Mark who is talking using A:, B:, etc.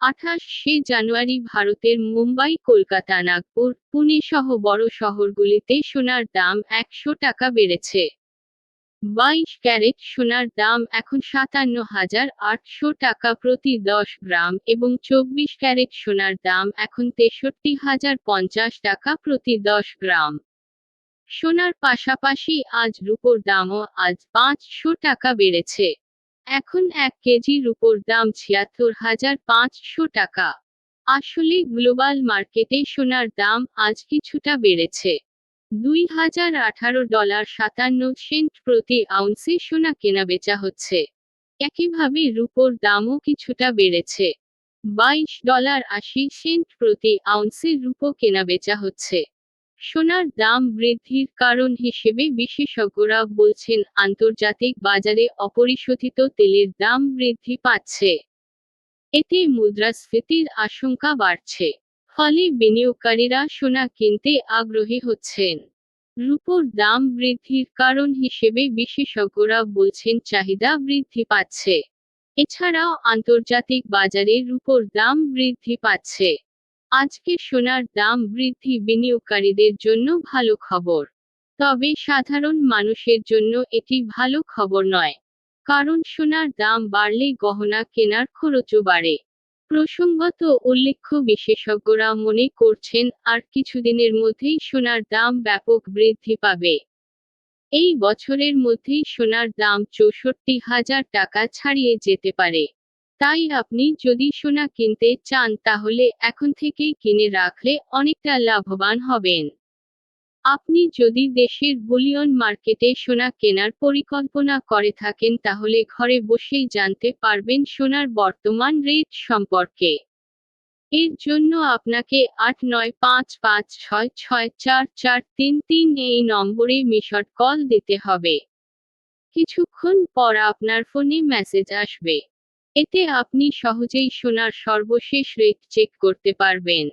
A: আঠাশে জানুয়ারি ভারতের মুম্বাই, কলকাতা, নাগপুর, পুনে সহ বড় শহরগুলিতে সোনার দাম একশো টাকা বেড়েছে। বাইশ ক্যারেট সোনার দাম এখন সাতান্ন হাজার আটশো টাকা প্রতি দশ গ্রাম এবং চব্বিশ ক্যারেট সোনার দাম এখন তেষট্টি হাজার পঞ্চাশ টাকা প্রতি দশ গ্রাম। সোনার পাশাপাশি আজ রুপোর দামও আজ পাঁচশো টাকা বেড়েছে। এখন এক কেজি রুপোর দাম ছিয়াত্তর হাজার পাঁচশো টাকা। আসলে গ্লোবাল মার্কেটে সোনার দাম আজ কিছুটা বেড়েছে। দুই হাজার আঠারো ডলার সাতান্ন সেন্ট প্রতি আউন্সে সোনা কেনাবেচা হচ্ছে। একইভাবে রুপোর দামও কিছুটা বেড়েছে। বাইশ ডলার আশি সেন্ট প্রতি আউন্সে রুপো কেনাবেচা হচ্ছে। সোনার দাম বৃদ্ধির কারণ হিসেবে বিশেষজ্ঞরা বলছেন, আন্তর্জাতিক বাজারে অপরিশোধিত তেলের দাম বৃদ্ধি পাচ্ছে। এতে মুদ্রাস্ফীতির আশঙ্কা বাড়ছে। ফলে বিনিয়োগকারীরা সোনা কিনতে আগ্রহী হচ্ছেন। রুপোর দাম বৃদ্ধির কারণ হিসেবে বিশেষজ্ঞরা বলছেন, চাহিদা বৃদ্ধি পাচ্ছে। এছাড়াও আন্তর্জাতিক বাজারে রুপোর দাম বৃদ্ধি পাচ্ছে। আজকে সোনার দাম বৃদ্ধি বিনিয়োগকারীদের জন্য ভালো খবর। তবে সাধারণ মানুষের জন্য এটি ভালো খবর নয়। কারণ সোনার দাম বাড়লে গহনা কেনার খরচও বাড়ে। প্রসঙ্গত উল্লেখ্য বিশেষজ্ঞরা মনে করছেন, আর কিছুদিনের মধ্যেই সোনার দাম ব্যাপক বৃদ্ধি পাবে। এই বছরের মধ্যেই সোনার দাম চৌষট্টি হাজার টাকা ছাড়িয়ে যেতে পারে। তাই আপনি যদি সোনা কিনতে চান তাহলে এখন থেকেই কিনে রাখলে অনেকটা লাভবান হবেন। আপনি যদি দেশের বুলিয়ন মার্কেটে সোনা কেনার পরিকল্পনা করে থাকেন তাহলে ঘরে বসেই জানতে পারবেন সোনার বর্তমান রেট সম্পর্কে। এর জন্য আপনাকে আট নয় পাঁচ পাঁচ ছয় ছয় চার চার তিন তিন এই নম্বরে মিশট কল দিতে হবে। কিছুক্ষণ পর আপনার ফোনে মেসেজ আসবে। এতে আপনি সহজেই সোনার সর্বশেষ রেট চেক করতে পারবেন।